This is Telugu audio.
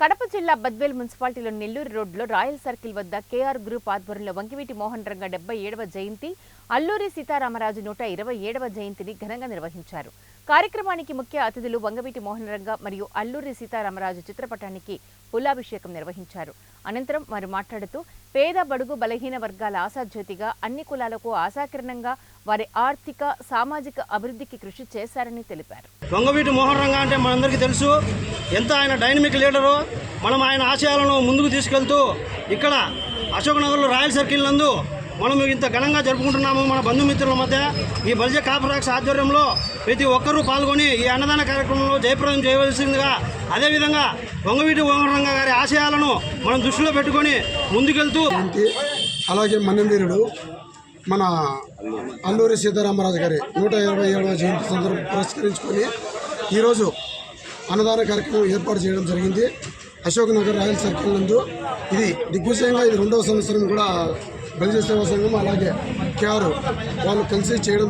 కడప జిల్లా బద్వేల్ మున్సిపాలిటీలో నెల్లూరు రోడ్లో రాయల్ సర్కిల్ వద్ద కేఆర్ గ్రూప్ ఆధ్వర్యంలో వంకివీటి మోహన్ రంగ డెబ్బై ఏడవ జయంతి అల్లూరి సీతారామరాజు నూట ఇరవై ఏడవ జయంతిని ఘనంగా నిర్వహించారు. కార్యక్రమానికి ముఖ్య అతిథులు వంగవీటి మోహన్ రంగ మరియు అల్లూరి సీతారామరాజు చిత్రపటానికి పులాభిషేకం నిర్వహించారు. అనంతరం వారు మాట్లాడుతూ పేద బడుగు బలహీన వర్గాల ఆశాజ్యోతిగా అన్ని కులాలకు ఆశాకిరణంగా వారి ఆర్థిక సామాజిక అభివృద్ధికి కృషి చేశారని తెలిపారు. వంగవీటి మోహన్ రంగ అంటే మనందరికీ తెలుసు. ఎంత ఆయన డైనమిక్ లీడరు మనం ఆయన ఆశయాలను ముందుకు తీసుకెళ్తూ ఇక్కడ అశోక్ నగర్లో రాయల్ సర్కిల్ నందు మనం ఇంత ఘనంగా జరుపుకుంటున్నాము మన బంధుమిత్రుల మధ్య. ఈ బల్జ కాపరాక్స్ ఆధ్వర్యంలో ప్రతి ఒక్కరూ పాల్గొని ఈ అన్నదాన కార్యక్రమంలో జయప్రదం చేయవలసిందిగా అదేవిధంగా వంగవీటి వంగరంగ గారి ఆశయాలను మనం దృష్టిలో పెట్టుకొని ముందుకెళ్తూ అలాగే మన్నంవీరుడు మన అల్లూరి సీతారామరాజు గారి నూట ఇరవై ఏడవ జయంతి సందర్భం పురస్కరించుకొని ఈరోజు అన్నదాన కార్యక్రమం ఏర్పాటు చేయడం జరిగింది. అశోక్ నగర్ రాయల్ సర్కిల్ నందు ఇది దిగ్విజయంగా ఇది రెండవ సంవత్సరం కూడా బలిజ సేవా సంఘం అలాగే కేఆర్ వాళ్ళు కలిసి చేయడం